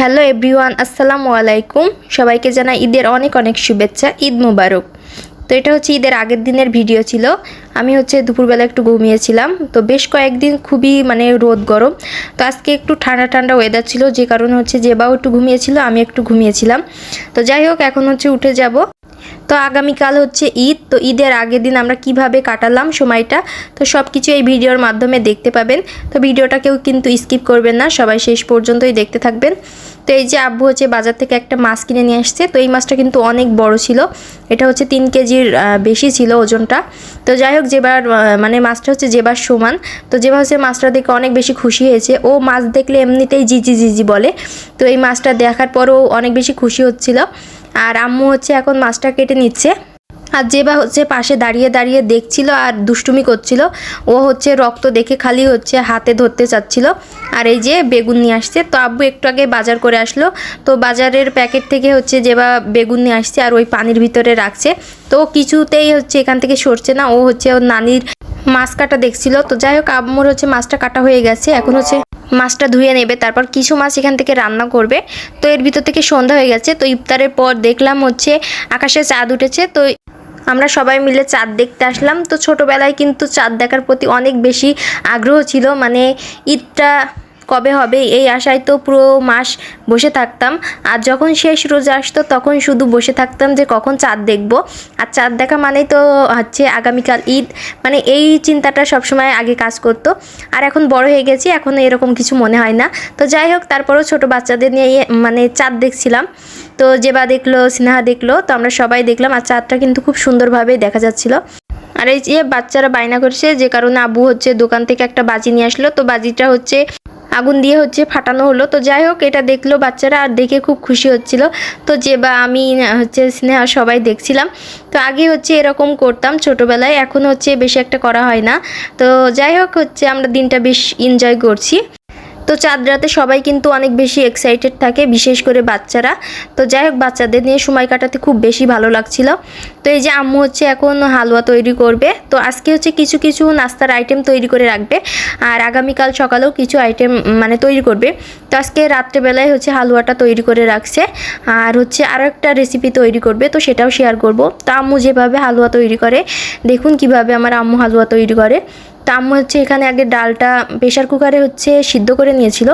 Hello everyone, আসসালামু আলাইকুম। সবাইকে জানাই ঈদের অনেক অনেক শুভেচ্ছা, ঈদ মুবারক। তো এটা হচ্ছে ঈদের আগের দিনের ভিডিও ছিল। আমি হচ্ছে দুপুরবেলা একটু ঘুমিয়েছিলাম। তো বেশ কয়েকদিন খুবই মানে রোদ গরম। তো আজকে একটু ঠান্ডা ঠান্ডা ওয়েদার ছিল। যে কারণে হচ্ছে যে যেবাও একটু ঘুমিয়েছিল, আমি একটু ঘুমিয়েছিলাম। তো যাই হোক, এখন হচ্ছে উঠে যাব। তো আগামীকাল হচ্ছে ঈদ, তো ঈদের আগের দিন আমরা কীভাবে কাটালাম সময়টা, তো সব কিছু এই ভিডিওর মাধ্যমে দেখতে পাবেন। তো ভিডিওটা কেউ কিন্তু স্কিপ করবেন না, সবাই শেষ পর্যন্তই দেখতে থাকবেন। তো এই যে আব্বু হচ্ছে বাজার থেকে একটা মাছ কিনে নিয়ে আসছে, তো এই মাছটা কিন্তু অনেক বড় ছিল। এটা হচ্ছে তিন কেজির বেশি ছিল ওজনটা। তো যাই হোক, যেবার মানে মাছটা হচ্ছে যেবার সমান, তো যেবার হচ্ছে মাছটা দেখে অনেক বেশি খুশি হয়েছে। ও মাছ দেখলে এমনিতেই জিজি জিজি বলে। তো এই মাছটা দেখার পরও অনেক বেশি খুশি হচ্ছিল। আর আম্মু হচ্ছে এখন মাছটা কেটে নিচ্ছে। আর যেবা হচ্ছে পাশে দাঁড়িয়ে দাঁড়িয়ে দেখছিল আর দুষ্টুমি করছিল, ও হচ্ছে রক্ত দেখে খালি হচ্ছে হাতে ধরতে চাচ্ছিল। আর এই যে বেগুন নিয়ে আসছে, তো আব্বু একটু আগে বাজার করে আসলো। তো বাজারের প্যাকেট থেকে হচ্ছে যেবা বেগুন নিয়ে আসছে আর ওই পানির ভিতরে রাখছে। তো কিছুতেই হচ্ছে এখান থেকে সরছে না, ও হচ্ছে ওর নানির মাছ কাটা দেখছিল। তো যাই হোক আম্মুর হচ্ছে মাছটা কাটা হয়ে গেছে। এখন হচ্ছে মাছটা ধুয়ে নেবে। তারপর কিছু মাছ এখান থেকে রান্না করবে। তো এর ভিতর থেকে সন্ধ্যা হয়ে গেছে। তো ইফতারের পর দেখলাম হচ্ছে আকাশে চাঁদ উঠেছে। তো আমরা সবাই মিলে চাঁদ দেখতে আসলাম। তো ছোটোবেলায় কিন্তু চাঁদ দেখার প্রতি অনেক বেশি আগ্রহ ছিল। মানে ঈদটা কবে হবে? এই আশায় তো পুরো মাস বসে থাকতাম। আর যখন শেষ রোজা আসতো, তখন শুধু বসে থাকতাম যে কখন চাঁদ দেখব। আর চাঁদ দেখা মানেই তো হচ্ছে আগামীকাল ঈদ। মানে এই চিন্তাটা সবসময় আগে কাজ করতো। আর এখন বড় হয়ে গেছি, এখন এরকম কিছু মনে হয় না। তো যাই হোক, তারপরেও ছোট বাচ্চাদের নিয়ে মানে চাঁদ দেখছিলাম। তো যেবা দেখল, স্নেহা দেখল, তো আমরা সবাই দেখলাম। আর চাঁদটা কিন্তু খুব সুন্দরভাবেই দেখা যাচ্ছিল। আর এই যে বাচ্চারা বায়না করছে, যে কারণে আবু হচ্ছে দোকান থেকে একটা বাজি নিয়ে আসলো। তো বাজিটা হচ্ছে আগুন দিয়ে হচ্ছে ফাটানো হলো। তো যাই হোক, এটা দেখল বাচ্চারা আর দেখে খুব খুশি হচ্ছিল। তো যে বা আমি হচ্ছে স্নেহা সবাই দেখছিলাম। তো আগে হচ্ছে এরকম করতাম ছোটোবেলায়, এখন হচ্ছে বেশি একটা করা হয় না। তো যাই হোক, হচ্ছে আমরা দিনটা বেশ এনজয় করছি। তো চাঁদ রাতে সবাই কিন্তু অনেক বেশি এক্সাইটেড থাকে, বিশেষ করে বাচ্চারা। তো যাই হোক, বাচ্চাদের নিয়ে সময় কাটাতে খুব বেশি ভালো লাগছিল। তো এই যে আম্মু হচ্ছে এখন হালুয়া তৈরি করবে। তো আজকে হচ্ছে কিছু কিছু নাস্তার আইটেম তৈরি করে রাখবে। আর আগামীকাল সকালেও কিছু আইটেম মানে তৈরি করবে। তো আজকে রাত্রেবেলায় হচ্ছে হালুয়াটা তৈরি করে রাখছে। আর হচ্ছে আরও একটা রেসিপি তৈরি করবে, তো সেটাও শেয়ার করব। তো আম্মু যেভাবে হালুয়া তৈরি করে, দেখুন কীভাবে আমার আম্মু হালুয়া তৈরি করে। তো আম্মু হচ্ছে এখানে আগে ডালটা প্রেশার কুকারে হচ্ছে সিদ্ধ করে নিয়েছিল।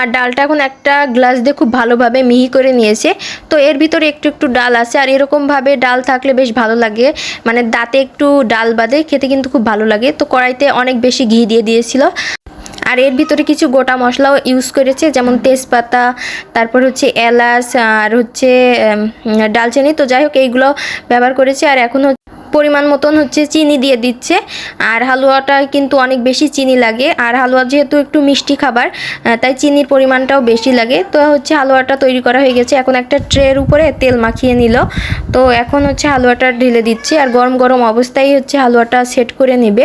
আর ডালটা এখন একটা গ্লাস দিয়ে খুব ভালোভাবে মিহি করে নিয়েছে। তো এর ভিতরে একটু একটু ডাল আছে আর এরকমভাবে ডাল থাকলে বেশ ভালো লাগে। মানে দাঁতে একটু ডাল বাদে খেতে কিন্তু খুব ভালো লাগে। তো কড়াইতে অনেক বেশি ঘি দিয়ে দিয়েছিল। আর এর ভিতরে কিছু গোটা মশলাও ইউজ করেছে, যেমন তেজপাতা, তারপর হচ্ছে এলাচ, আর হচ্ছে ডালচিনি। তো যাই হোক, এইগুলো ব্যবহার করেছে। আর এখন পরিমাণ মতন হচ্ছে চিনি দিয়ে দিচ্ছে। আর হালুয়াটা কিন্তু অনেক বেশি চিনি লাগে। আর হালুয়া যেহেতু একটু মিষ্টি খাবার তাই চিনির পরিমাণটাও বেশি লাগে। তো হচ্ছে হালুয়াটা তৈরি করা হয়ে গেছে। এখন একটা ট্রের উপরে তেল মাখিয়ে নিল। তো এখন হচ্ছে হালুয়াটা ঢেলে দিচ্ছে। আর গরম গরম অবস্থায় হচ্ছে হালুয়াটা সেট করে নেবে।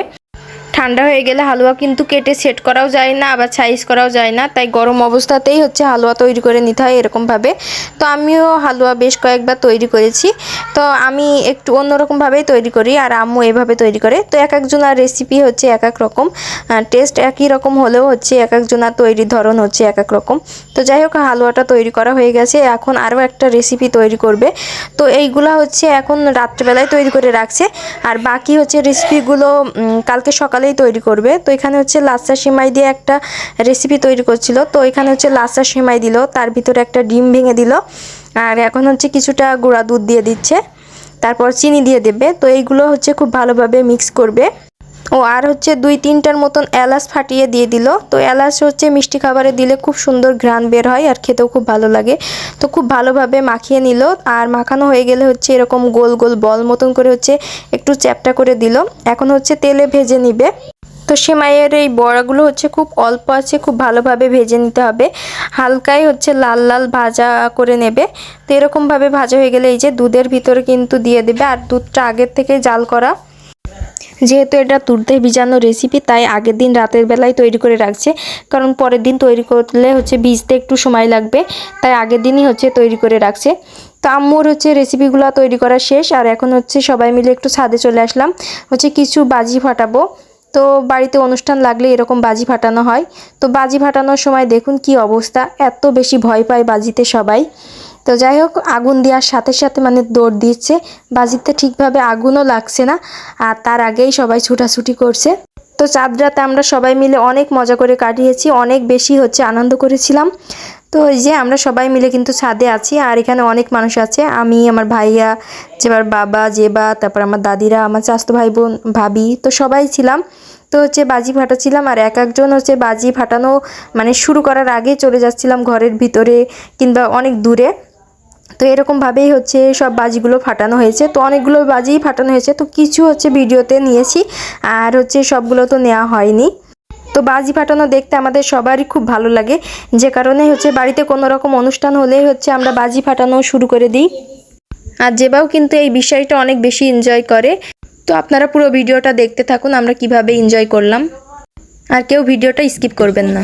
ঠান্ডা হয়ে গেলে হালুয়া কিন্তু কেটে সেট করাও যায় না, আবার সাইজ করাও যায় না। তাই গরম অবস্থাতেই হচ্ছে হালুয়া তৈরি করে নিতে হয় এরকমভাবে। তো আমিও হালুয়া বেশ কয়েকবার তৈরি করেছি। তো আমি একটু অন্যরকমভাবেই তৈরি করি আর আম্মু এভাবে তৈরি করে। তো এক একজনার রেসিপি হচ্ছে এক এক রকম। টেস্ট একই রকম হলেও হচ্ছে এক একজনার তৈরির ধরন হচ্ছে এক এক রকম। তো যাই হোক, হালুয়াটা তৈরি করা হয়ে গেছে। এখন আরও একটা রেসিপি তৈরি করবে। তো এইগুলা হচ্ছে এখন রাত্রেবেলায় তৈরি করে রাখছে। আর বাকি হচ্ছে রেসিপিগুলো কালকে কালকে সকালেই তৈরি করবে। তো এখানে হচ্ছে লাচ্চা সিমাই দিয়ে একটা রেসিপি তৈরি করছিল। তো এখানে হচ্ছে লাচ্চা সিমাই দিল, তার ভিতরে একটা ডিম ভেঙে দিল। আর এখন হচ্ছে কিছুটা গুঁড়া দুধ দিয়ে দিচ্ছে, তারপর চিনি দিয়ে দেবে। তো এইগুলো হচ্ছে খুব ভালোভাবে মিক্স করবে। ও, আর হচ্ছে দুই তিনটার মতন এলাচ ফাটিয়ে দিয়ে দিল। তো এলাচ হচ্ছে মিষ্টি খাবারে দিলে খুব সুন্দর ঘ্রাণ বের হয় আর খেতেও খুব ভালো লাগে। তো খুব ভালোভাবে মাখিয়ে নিল আর মাখানো হয়ে গেলে হচ্ছে এরকম গোল গোল বল মতন করে হচ্ছে একটু চ্যাপটা করে দিল। এখন হচ্ছে তেলে ভেজে নিবে। তো সেমাইয়ের এই বড়াগুলো হচ্ছে খুব অল্প আছে, খুব ভালোভাবে ভেজে নিতে হবে। হালকাই হচ্ছে লাল লাল ভাজা করে নেবে। তো এরকমভাবে ভাজা হয়ে গেলে এই যে দুধের ভিতরে কিন্তু দিয়ে দেবে। আর দুধটা আগের থেকে জাল করা। যেহেতু এটা তুলতে ভিজানো রেসিপি তাই আগের দিন রাতের বেলায় তৈরি করে রাখছে। কারণ পরের দিন তৈরি করলে হচ্ছে ভিজতে একটু সময় লাগবে, তাই আগের দিনই হচ্ছে তৈরি করে রাখছে। তো আম্মুর হচ্ছে রেসিপিগুলো তৈরি করা শেষ, আর এখন হচ্ছে সবাই মিলে একটু ছাদে চলে আসলাম। হচ্ছে কিছু বাজি ফাটাবো। তো বাড়িতে অনুষ্ঠান লাগলে এরকম বাজি ফাটানো হয়। তো বাজি ফাটানোর সময় দেখুন কি অবস্থা, এত বেশি ভয় পায় বাজিতে সবাই। তো যাই হোক, আগুন দেওয়ার সাথে সাথে মানে দৌড় দিচ্ছে। বাজিতে ঠিকভাবে আগুনও লাগছে না, আর তার আগেই সবাই ছুটাছুটি করছে। তো চাঁদ রাতে আমরা সবাই মিলে অনেক মজা করে কাটিয়েছি, অনেক বেশি হচ্ছে আনন্দ করেছিলাম। তো ওই যে আমরা সবাই মিলে কিন্তু ছাদে আছি, আর এখানে অনেক মানুষ আছে। আমি, আমার ভাইয়া, যে আমার বাবা জেবা তারপর আমার দাদিরা, আমার চাস্তো ভাই বোন, ভাবি, তো সবাই ছিলাম। তো হচ্ছে বাজি ফাটাচ্ছিলাম, আর এক একজন হচ্ছে বাজি ফাটানো মানে শুরু করার আগে চলে যাচ্ছিলাম ঘরের ভিতরে কিংবা অনেক দূরে। তো এরকমভাবেই হচ্ছে সব বাজিগুলো ফাটানো হয়েছে। তো অনেকগুলো বাজিই ফাটানো হয়েছে। তো কিছু হচ্ছে ভিডিওতে নিয়েছি আর হচ্ছে সবগুলো তো নেওয়া হয়নি। তো বাজি ফাটানো দেখতে আমাদের সবারই খুব ভালো লাগে। যে কারণে হচ্ছে বাড়িতে কোনো রকম অনুষ্ঠান হলেই হচ্ছে আমরা বাজি ফাটানো শুরু করে দিই। আর জেবাও কিন্তু এই বিষয়টা অনেক বেশি এনজয় করে। তো আপনারা পুরো ভিডিওটা দেখতে থাকুন আমরা কীভাবে এনজয় করলাম। আর কেউ ভিডিওটা স্কিপ করবেন না।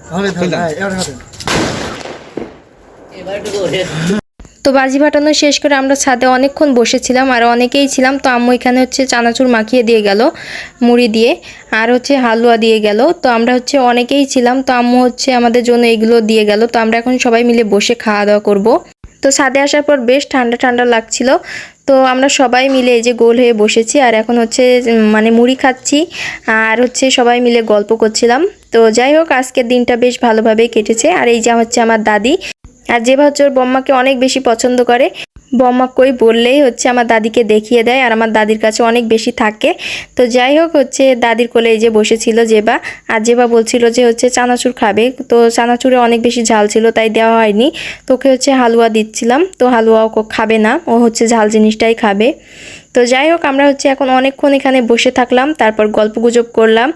তো বাজি ফাটানো শেষ করে আমরা ছাদে অনেকক্ষণ বসেছিলাম আর অনেকেই ছিলাম তো আম্মু এখানে হচ্ছে চানাচুর মাখিয়ে দিয়ে গেল মুড়ি দিয়ে আর হচ্ছে হালুয়া দিয়ে গেল। তো আমরা হচ্ছে অনেকেই ছিলাম তো আম্মু হচ্ছে আমাদের জন্য এগুলো দিয়ে গেল। তো আমরা এখন সবাই মিলে বসে খাওয়া দাওয়া করব। তো ছাদে আসার পর বেশ ঠান্ডা ঠান্ডা লাগছিল তো আমরা সবাই মিলে এই যে গোল হয়ে বসেছি আর এখন হচ্ছে মানে মুড়ি খাচ্ছি আর হচ্ছে সবাই মিলে গল্প করছিলাম। তো যাই হোক, আজকের দিনটা বেশ ভালোভাবেই কেটেছে। আর এই যে হচ্ছে আমার দাদি, আর যেভাবে হচ্ছে ওর বম্মাকে অনেক বেশি পছন্দ করে। বম্মা কই বললেই হচ্ছে আমার দাদিকে দেখিয়ে দেয় আর আমার দাদির কাছে অনেক বেশি থাকে। তো যাই হোক হচ্ছে দাদির কোলে এই যে বসেছিল জেবা, আর জেবা বলছিল যে হচ্ছে চানাচুর খাবে। তো চানাচুরে অনেক বেশি ঝাল ছিল, তাই দেওয়া হয়নি। তোকে হচ্ছে হালুয়া দিচ্ছিলাম, তো হালুয়া ও খাবে না, ও হচ্ছে ঝাল জিনিসটাই খাবে। তো যাই হোক, আমরা হচ্ছে এখন অনেকক্ষণ এখানে বসে থাকলাম, তারপর গল্প গুজব করলাম।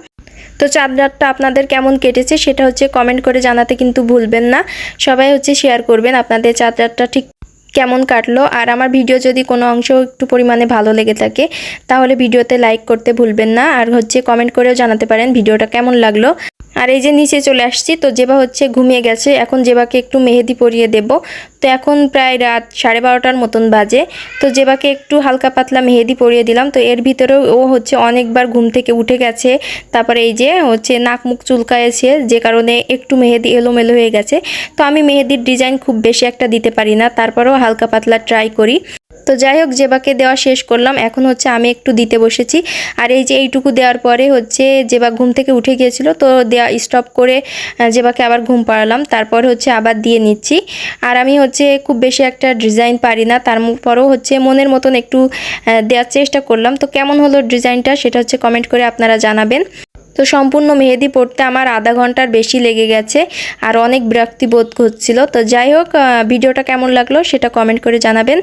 তো চাঁদ রাতটা আপনাদের কেমন কেটেছে সেটা হচ্ছে কমেন্ট করে জানাতে কিন্তু ভুলবেন না। সবাই হচ্ছে শেয়ার করবেন, আপনাদের চাঁদ রাতটা ঠিক কেমন কাটলো? আর আমার ভিডিও যদি কোনো অংশ একটু পরিমাণে ভালো লেগে থাকে, তাহলে ভিডিওতে লাইক করতে ভুলবেন না। আর হচ্ছে কমেন্ট করেও জানাতে পারেন ভিডিওটা কেমন লাগল। আর এই যে নিচে চলে আসছি, তো জেবা হচ্ছে ঘুমিয়ে গেছে। এখন জেবাকে একটু মেহেদি পরিয়ে দেব। তো এখন প্রায় রাত সাড়ে বারোটার মতন বাজে। তো জেবাকে একটু হালকা পাতলা মেহেদি পরিয়ে দিলাম। তো এর ভিতরেও ও হচ্ছে অনেকবার ঘুম থেকে উঠে গেছে। তারপরে এই যে হচ্ছে নাক মুখ চুলকায়েছে, যে কারণে একটু মেহেদি এলোমেলো হয়ে গেছে। তো আমি মেহেদির ডিজাইন খুব বেশি একটা দিতে পারি না। তারপরেও হালকা পাতলা ট্রাই করি। তো যাই হোক, জেবাকে দেওয়া শেষ করলাম। এখন হচ্ছে আমি একটু দিতে বসেছি। আর এই যে এইটুকু দেওয়ার পরে হচ্ছে জেবা ঘুম থেকে উঠে গিয়েছিল, তো দেওয়া স্টপ করে জেবাকে আবার ঘুম পাড়ালাম। তারপর হচ্ছে আবার দিয়ে নিচ্ছি। আর আমি হচ্ছে খুব বেশি একটা ডিজাইন পারি না তারপরেও হচ্ছে মনের মতন একটু দেওয়ার চেষ্টা করলাম। তো কেমন হলো ডিজাইনটা সেটা হচ্ছে কমেন্ট করে আপনারা জানাবেন। তো সম্পূর্ণ মেহেদি পড়তে আমার আধা ঘণ্টার বেশি লেগে গেছে, আর অনেক বিরক্তি বোধ হচ্ছিল তো যাই হোক ভিডিওটা কেমন লাগল সেটা কমেন্ট করে জানাবেন।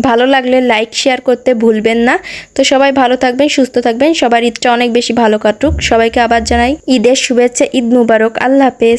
ভালো লাগলে লাইক শেয়ার করতে ভুলবেন না। তো সবাই ভালো থাকবেন, সুস্থ থাকবেন। সবার ঈদটা অনেক বেশি ভালো কাটুক। সবাইকে আবার জানাই ঈদের শুভেচ্ছা, ঈদ মুবারক। আল্লাহ হাফেজ।